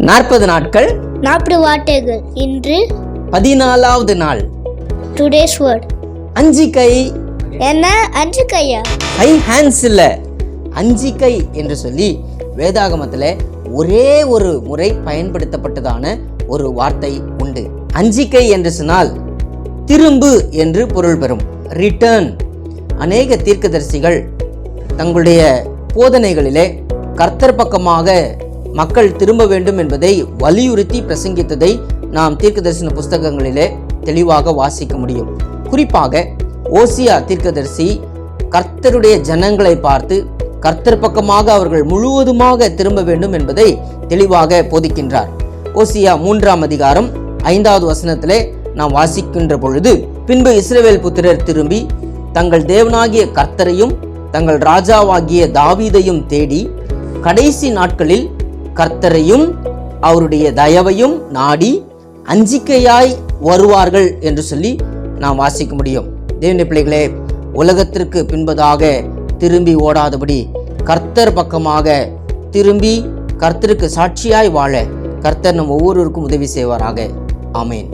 நாற்பது நாட்கள். நாற்பது வார்த்தைகள். இன்று பதினாலாவது நாள். டுடேஸ் வேர்ட் அஞ்சு கை. என்ன? அஞ்சு கையா? ஹை ஹேண்ட்ஸ் இல்ல. அஞ்சு கை என்று சொல்லி வேதாகமத்துல ஒரே ஒரு முறை பயன்படுத்தப்பட்டதான ஒரு வார்த்தை உண்டு. அஞ்சிக்கை என்று சொன்னால் திரும்பு என்று பொருள் பெறும். ரிட்டர்ன் அநேக தீர்க்கதரிசிகள் தங்களுடைய போதனைகளிலே கர்த்தர் பக்கமாக மக்கள் திரும்ப வேண்டும் என்பதை வலியுறுத்தி பிரசங்கித்ததை நாம் தீர்க்கதரிசன புஸ்தகங்களிலே தெளிவாக வாசிக்க முடியும். குறிப்பாக ஓசியா தீர்க்கதரிசி கர்த்தருடைய ஜனங்களை பார்த்து கர்த்தர் பக்கமாக அவர்கள் முழுவதுமாக திரும்ப வேண்டும் என்பதை தெளிவாக போதிக்கின்றார். ஓசியா மூன்றாம் அதிகாரம் ஐந்தாவது வசனத்திலே நாம் வாசிக்கின்ற பொழுது பின்பு இஸ்ரவேல் புத்திரர் திரும்பி தங்கள் தேவனாகிய கர்த்தரையும் தங்கள் ராஜாவாகிய தாவீதையும் தேடி கடைசி நாட்களில் கர்த்தரையும் அவருடைய தயவையும் நாடி அஞ்சிக்கையாய் வருவார்கள் என்று சொல்லி நாம் வாசிக்க முடியும். தேவனுடைய பிள்ளைகளே உலகத்திற்கு பின்பதாக திரும்பி ஓடாதபடி கர்த்தர் பக்கமாக திரும்பி கர்த்தருக்கு சாட்சியாய் வாழ கர்த்தர் நம் ஒவ்வொருவருக்கும் உதவி செய்வாராக. ஆமேன்.